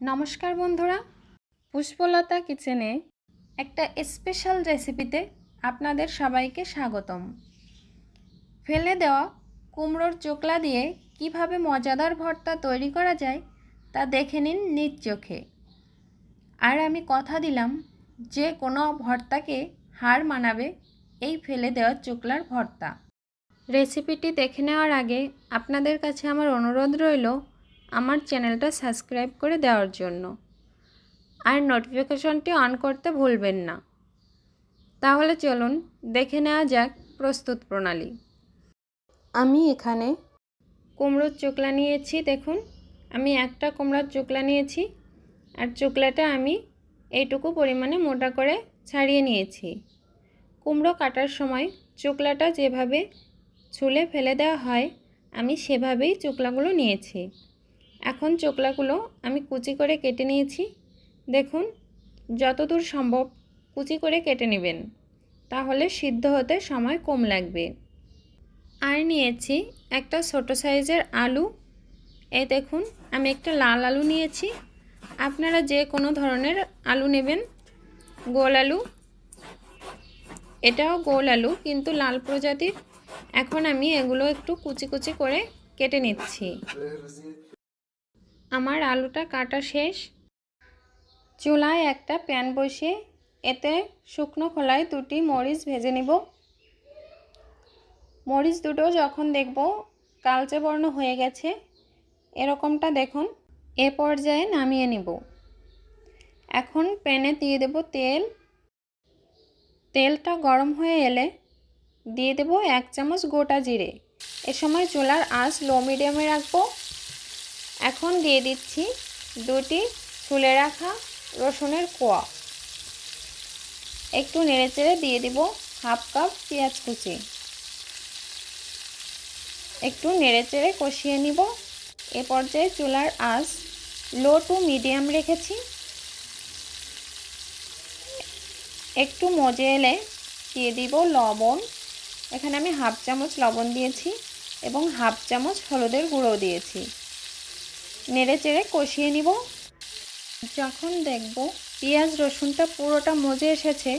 নমস্কার বন্ধুরা, পুষ্পলতা কিচেনে একটা স্পেশাল রেসিপিতে আপনাদের সবাইকে স্বাগতম। ফেলে দেওয়া কুমড়োর চোকলা দিয়ে কীভাবে মজাদার ভর্তা তৈরি করা যায় তা দেখে নিন নিজ চোখে। আর আমি কথা দিলাম যে কোনো ভর্তাকে হার মানাবে এই ফেলে দেওয়া চোকলার ভর্তা। রেসিপিটি দেখে নেওয়ার আগে আপনাদের কাছে আমার অনুরোধ রইল আমার চ্যানেলটা সাবস্ক্রাইব করে দেওয়ার জন্য। আর নোটিফিকেশনটি অন করতে ভুলবেন না। তাহলে চলুন দেখে নেওয়া যাক প্রস্তুত প্রণালী। আমি এখানে কুমড়োর চোকলা নিয়েছি, দেখুন। আমি একটা কুমড়োর চোকলা নিয়েছি আর চোকলাটা আমি এইটুকু পরিমাণে মোটা করে ছাড়িয়ে নিয়েছি। কুমড়ো কাটার সময় চোকলাটা যেভাবে ছুলে ফেলে দেওয়া হয়, আমি সেভাবেই চোকলাগুলো নিয়েছি। এখন চোকলাগুলো আমি কুচি করে কেটে নিয়েছি। দেখুন, যতদূর সম্ভব কুচি করে কেটে নেবেন, তাহলে সিদ্ধ হতে সময় কম লাগবে। আর নিয়েছি একটা ছোট সাইজের আলু। এই দেখুন, আমি একটা লাল আলু নিয়েছি। আপনারা যে কোনো ধরনের আলু নেবেন। গোল আলু। এটাও গোল আলু, কিন্তু লাল প্রজাতির। এখন আমি এগুলো একটু কুচি কুচি করে কেটে নিচ্ছি। আমার আলুটা কাটা শেষ। চুলায় একটা প্যান বসিয়ে এতে শুকনো খোলায় দুটি মরিচ ভেজে নিব। মরিচ দুটো যখন দেখব কালচে বর্ণ হয়ে গেছে, এরকমটা দেখুন, এ পর্যায়ে নামিয়ে নিব। এখন প্যানে দিয়ে দেব তেল। তেলটা গরম হয়ে এলে দিয়ে দেব এক চামচ গোটা জিরে। এ সময় চুলার আঁচ লো মিডিয়ামে রাখব। এখন দিয়ে দিচ্ছি দুটি ছুলে রাখা রসুনের কোয়া। একটু নেড়েচেড়ে দিয়ে দিব হাফ কাপ পেঁয়াজ কুচি। একটু নেড়েচেড়ে কষিয়ে নিব। এ পর্যায়ে চুলার আঁচ লো টু মিডিয়াম রেখেছি। একটু মজে এলে দিয়ে দিব লবণ। এখানে আমি হাফ চামচ লবণ দিয়েছি এবং হাফ চামচ হলুদের গুঁড়ো দিয়েছি। নেড়ে চেড়ে কষিয়ে নিব। যখন দেখব পেঁয়াজ রসুনটা পুরোটা মজে এসেছে,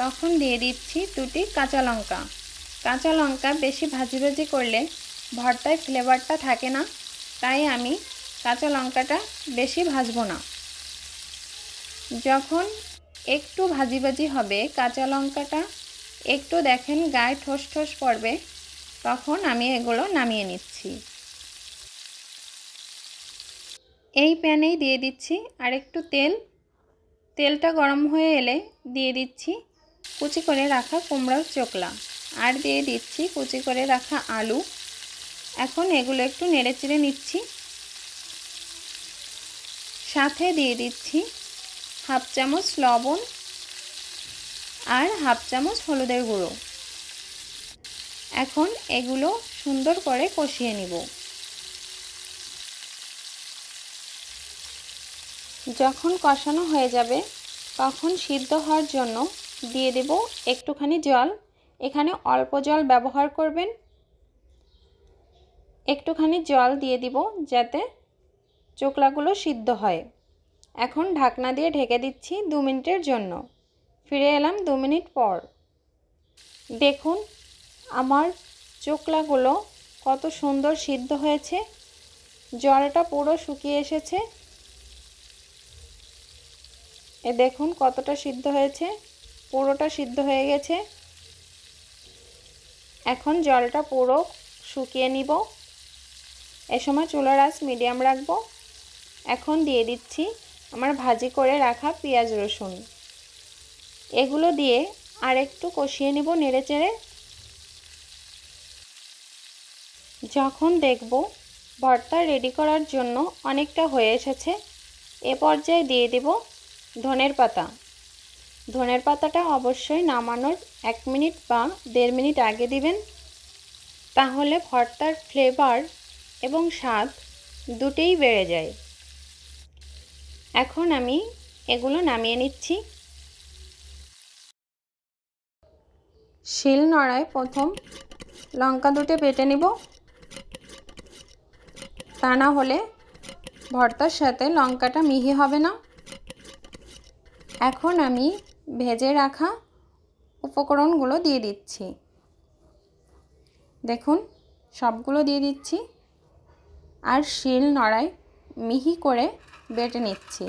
তখন দিয়ে দিচ্ছি দুটি কাঁচা লঙ্কা। কাঁচা লঙ্কা বেশি ভাজি ভাজি করলে ভর্তায় ফ্লেভারটা থাকে না, তাই আমি কাঁচা লঙ্কাটা বেশি ভাজবো না। যখন একটু ভাজি ভাজি হবে, কাঁচা লঙ্কাটা একটু দেখেন গায়ে ঠোস ঠোস পড়বে, তখন আমি এগুলো নামিয়ে নিচ্ছি। এই প্যানেই দিয়ে দিচ্ছি আর একটু তেল। তেলটা গরম হয়ে এলে দিয়ে দিচ্ছি কুচি করে রাখা কুমড়োর চোকলা। আর দিয়ে দিচ্ছি কুচি করে রাখা আলু। এখন এগুলো একটু নেড়ে চেড়ে নিচ্ছি। সাথে দিয়ে দিচ্ছি হাফ চামচ লবণ আর হাফ চামচ হলুদের গুঁড়ো। এখন এগুলো সুন্দর করে কষিয়ে নিব। যখন কষানো হয়ে যাবে, তখন সিদ্ধ হওয়ার জন্য দিয়ে দেব একটুখানি জল। এখানে অল্প জল ব্যবহার করবেন। একটুখানি জল দিয়ে দিব যাতে চোকলাগুলো সিদ্ধ হয়। এখন ঢাকনা দিয়ে ঢেকে দিচ্ছি দু মিনিটের জন্য। ফিরে এলাম দু মিনিট পর। দেখুন, আমার চোকলাগুলো কত সুন্দর সিদ্ধ হয়েছে। জলটা পুরো শুকিয়ে এসেছে। এ দেখুন কতটা সিদ্ধ হয়েছে, পুরোটা সিদ্ধ হয়ে গেছে। এখন জলটা পুরো শুকিয়ে নিব। এ সময় চুলার আঁচ মিডিয়াম রাখব। এখন দিয়ে দিচ্ছি আমার ভাজি করে রাখা পেঁয়াজ রসুন। এগুলো দিয়ে আর একটু কষিয়ে নেব নেড়ে চেড়ে যখন দেখব ভর্তা রেডি করার জন্য অনেকটা হয়ে এসেছে, এ পর্যায়ে দিয়ে দেব ধনের পাতা। ধনের পাতাটা অবশ্যই নামানোর এক মিনিট বা দেড় মিনিট আগে দিবেন। তাহলে ভর্তার ফ্লেভার এবং স্বাদ দুটেই বেড়ে যায়। এখন আমি এগুলো নামিয়ে নিচ্ছি। শিল নড়ায় প্রথম। লঙ্কা দুটো বেটে নিব। তা না হলে ভর্তার সাথে লঙ্কাটা মিহি হবে না। এখন আমি ভেজে রাখা উপকরণগুলো দিয়ে দিচ্ছি। দেখুন, সবগুলো দিয়ে দিচ্ছি আর শিল নড়ায় মিহি করে বেটে নিচ্ছি।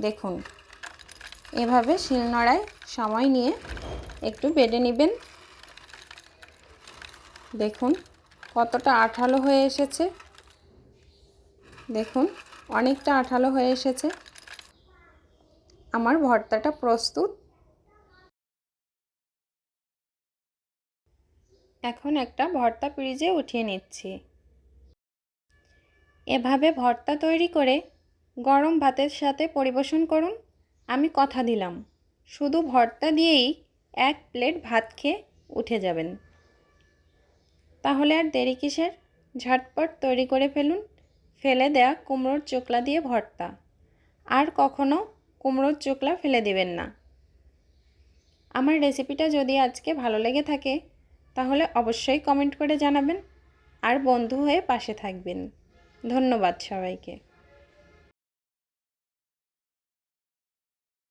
দেখুন, এভাবে শিল নড়ায় সময় নিয়ে একটু বেটে নেবেন। দেখুন, কতটা আঠালো হয়ে এসেছে। দেখুন, অনেকটা আঠালো হয়ে এসেছে। আমার ভর্তাটা প্রস্তুত? এখন একটা ভর্তা ফ্রিজে উঠিয়ে নিচ্ছি। এভাবে ভর্তা তৈরি করে গরম ভাতের সাথে পরিবেশন করুন। আমি কথা দিলাম। শুধু ভর্তা দিয়েই এক প্লেট ভাত খেয়ে উঠে যাবেন। তাহলে আর দেরি কিসের? ঝটপট তৈরি করে ফেলুন। ফেলে দেয়া কুমড়োর চোকলা দিয়ে ভর্তা। আর কখনো কুমড়োর চোখলা ফেলে দেবেন না। আমার রেসিপিটা যদি আজকে ভালো লেগে থাকে, তাহলে অবশ্যই কমেন্ট করে জানাবেন। আর বন্ধু হয়ে পাশে থাকবেন। ধন্যবাদ সবাইকে।